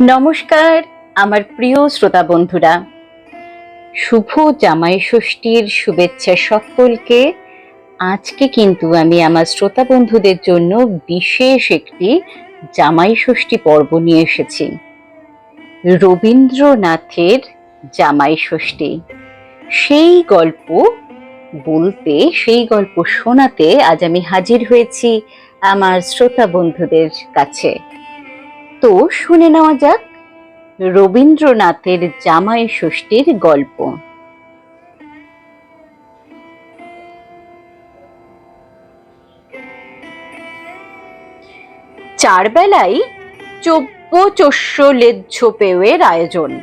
নমস্কার, আমার প্রিয় শ্রোতা বন্ধুরা। শুভ জামাই ষষ্ঠীর শুভেচ্ছা সকলকে। আজকে কিন্তু আমি আমার শ্রোতা বন্ধুদের জন্য বিশেষ একটি জামাই ষষ্ঠী পর্ব নিয়ে এসেছি। রবীন্দ্রনাথের জামাই ষষ্ঠী। সেই গল্প বলতে, সেই গল্প শোনাতে আজ আমি হাজির হয়েছি আমার শ্রোতা বন্ধুদের কাছে। তো শুনে নেওয়া যাক রবীন্দ্রনাথের জামাই ষষ্ঠীর গল্প। চার বেলায় চব্য চস্য লেজ্জ পেয়ের আয়োজন।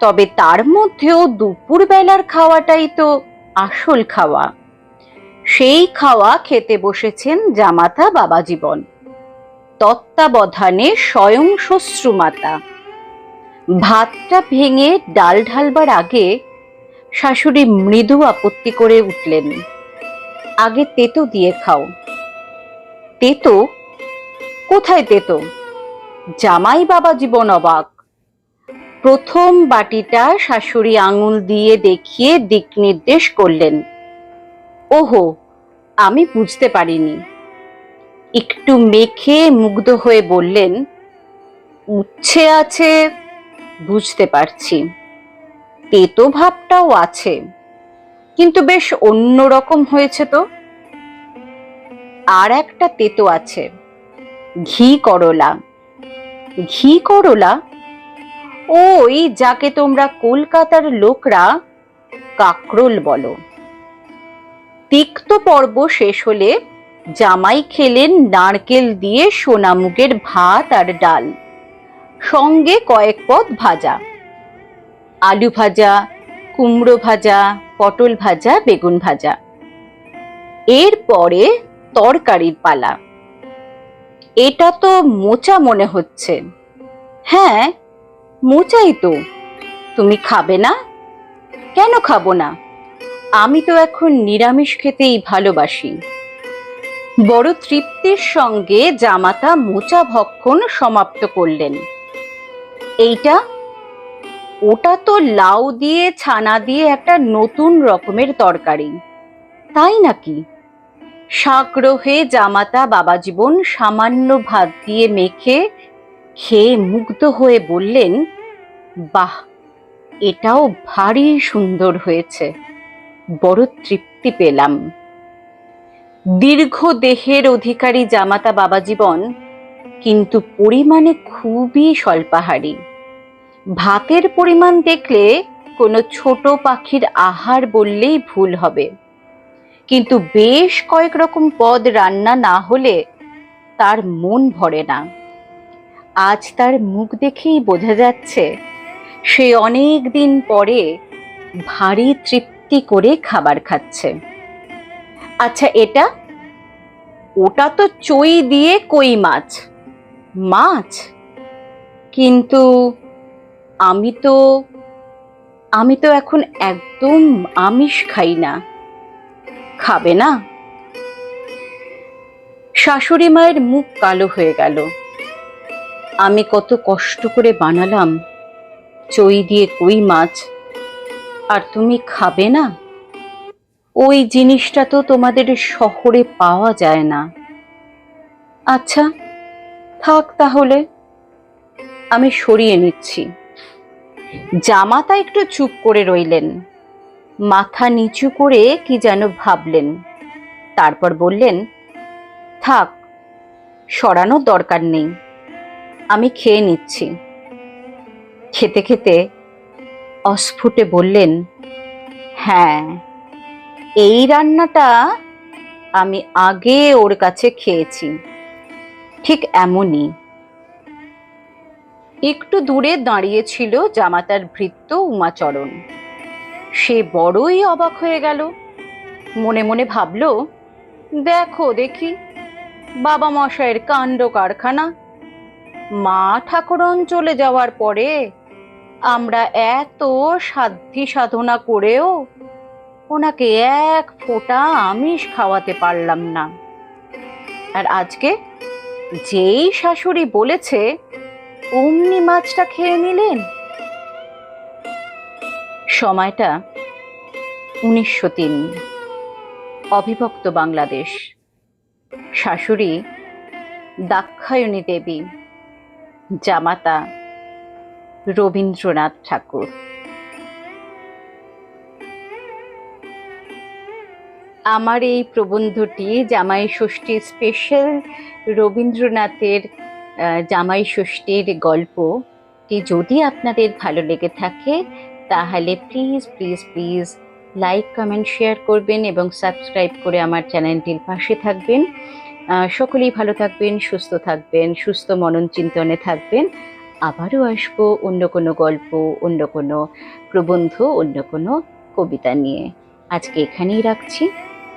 তবে তার মধ্যেও দুপুর বেলার খাওয়াটাই তো আসল খাওয়া। সেই খাওয়া খেতে বসেছেন জামাতা বাবা জীবন তত্ত্বাবধানে স্বয়ং শ্বশ্রুমাতা ভাতটা ভেঙে ডাল ঢালবার আগে শাশুড়ি মৃদু আপত্তি করে উঠলেন, আগে তেতো দিয়ে খাও। তেতো? কোথায় তেতো? জামাই বাবা জীবন অবাক। প্রথম বাটিটা শাশুড়ি আঙুল দিয়ে দেখিয়ে দিক নির্দেশ করলেন, ওহো, আমি বুঝতে পারিনি। একটু মেখে মুগ্ধ হয়ে বললেন, উচ্ছে আছে, বুঝতে পারছি। তেতো ভাবটাও আছে, কিন্তু বেশ অন্যরকম হয়েছে তো। আর একটা তেতো আছে, ঘি করলা। ঘি করলা? ওই যাকে তোমরা কলকাতার লোকরা কাকরোল বলো। তিক্ত পর্ব শেষ হলে জামাই খেলেন নারকেল দিয়ে সোনামুগের ভাত আর ডাল। সঙ্গে কয়েক পদ ভাজা। আলু ভাজা, কুমড়ো ভাজা, পটল ভাজা, বেগুন ভাজা। এরপরে তরকারির পালা। এটা তো মোচা মনে হচ্ছে। হ্যাঁ মোচাই তো। তুমি খাবে না? কেন খাব না? আমি তো এখন নিরামিষ খেতেই ভালোবাসি। বড় তৃপ্তির সঙ্গে জামাতা মোচা ভক্ষণ সমাপ্ত করলেন। এইটা, ওটা তো লাউ দিয়ে, ছানা দিয়ে একটা নতুন রকমের তরকারি। তাই নাকি? সাগ্রহে জামাতা বাবা জীবন সামান্য ভাত দিয়ে মেখে খেয়ে মুগ্ধ হয়ে বললেন, বাহ, এটাও ভারী সুন্দর হয়েছে। বড় তৃপ্তি পেলাম। দীর্ঘ দেহের অধিকারী জামাতা বাবা জীবন কিন্তু পরিমাণে খুবই স্বল্পাহারী। ভাতের পরিমাণ দেখলে কোনো ছোট পাখির আহার বললেই ভুল হবে। কিন্তু বেশ কয়েক রকম পদ রান্না না হলে তার মন ভরে না। আজ তার মুখ দেখেই বোঝা যাচ্ছে, সে অনেক দিন পরে ভারী তৃপ্তি করে খাবার খাচ্ছে। আচ্ছা এটা ওটা তো চই দিয়ে কই মাছ? মাছ? কিন্তু আমি তো আমি তো এখন একদম আমিষ খাই না। খাবে না? শাশুড়ি মায়ের মুখ কালো হয়ে গেল। আমি কত কষ্ট করে বানালাম, চই দিয়ে কই মাছ? আর তুমি খাবে না? ওই জিনিসটা তো তোমাদের শহরে পাওয়া যায় না। আচ্ছা থাক তাহলে, আমি সরিয়ে নিচ্ছি। জামাতা একটু চুপ করে রইলেন। মাথা নিচু করে কি যেন ভাবলেন। তারপর বললেন, থাক, সরানোর দরকার নেই, আমি খেয়ে নিচ্ছি। খেতে খেতে অস্ফুটে বললেন হ্যাঁ। এই রান্নাটা আমি আগে ওর কাছে খেয়েছি। ঠিক এমনই। একটু দূরে দাঁড়িয়েছিল জামাতার ভৃত্য উমাচরণ। সে বড়ই অবাক হয়ে গেল। মনে মনে ভাবল, দেখো দেখি বাবা মশাইয়ের কাণ্ড কারখানা। মা ঠাকুরন চলে যাওয়ার পরে আমরা এত সাধ্যি সাধনা করেও ওনাকে এক ফোঁটা আমিষ খাওয়াতে পারলাম না। আর আজকে যেই শাশুড়ি বলেছে, অমনি মাছটা খেয়ে নিলেন? সময়টা উনিশশো তিন। অবিভক্ত বাংলাদেশ। শাশুড়ি দাক্ষায়ণী দেবী, জামাতা রবীন্দ্রনাথ ঠাকুর। আমার এই প্রবন্ধটি জামাই ষষ্ঠী স্পেশাল রবীন্দ্রনাথের জামাই ষষ্ঠীর গল্পটি যদি আপনাদের ভালো লেগে থাকে, তাহলে please please please like comment share করবেন এবং সাবস্ক্রাইব করে আমার চ্যানেলটির পাশে থাকবেন। সকলেই ভালো থাকবেন, সুস্থ থাকবেন, সুস্থ মনন চিন্তনে থাকবেন। আবারও আসব অন্য কোনো গল্প, অন্য কোনো প্রবন্ধ, অন্য কোনো কবিতা নিয়ে। আজকে এখানেই রাখছি।